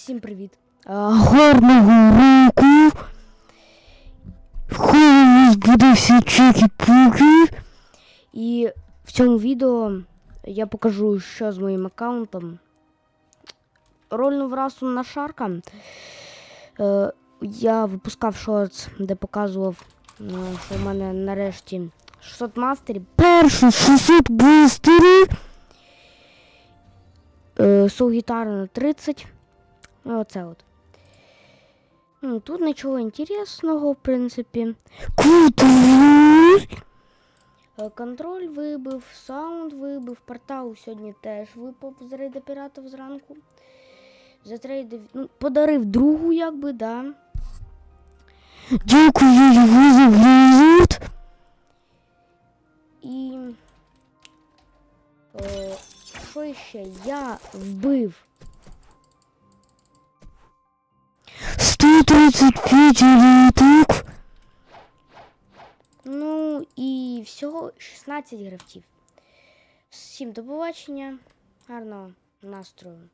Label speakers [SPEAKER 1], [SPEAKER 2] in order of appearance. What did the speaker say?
[SPEAKER 1] Всім привіт! Гарного року! Хай у нас буде всі чеки-пуки! І в цьому відео я покажу, що з моїм аккаунтом. Рольну расу на шарка. Е, я випускав шортс, де показував, е, що в мене нарешті 600 мастерів. Перші 600 мастерів! Е, Соу гітара на 30. Ну, Оце от. Ну, тут нічого інтересного, в принципі. Контроль! Е, Контроль вибив, саунд вибив, портал сьогодні теж випав з рейда піратів зранку. Затрейдив, ну, подарив другу, якби, да. Дякую його за візит. І. Е, що ще? Я вбив 135 літок. Ну і всього 16 гравців. Всім до побачення. Гарного настрою.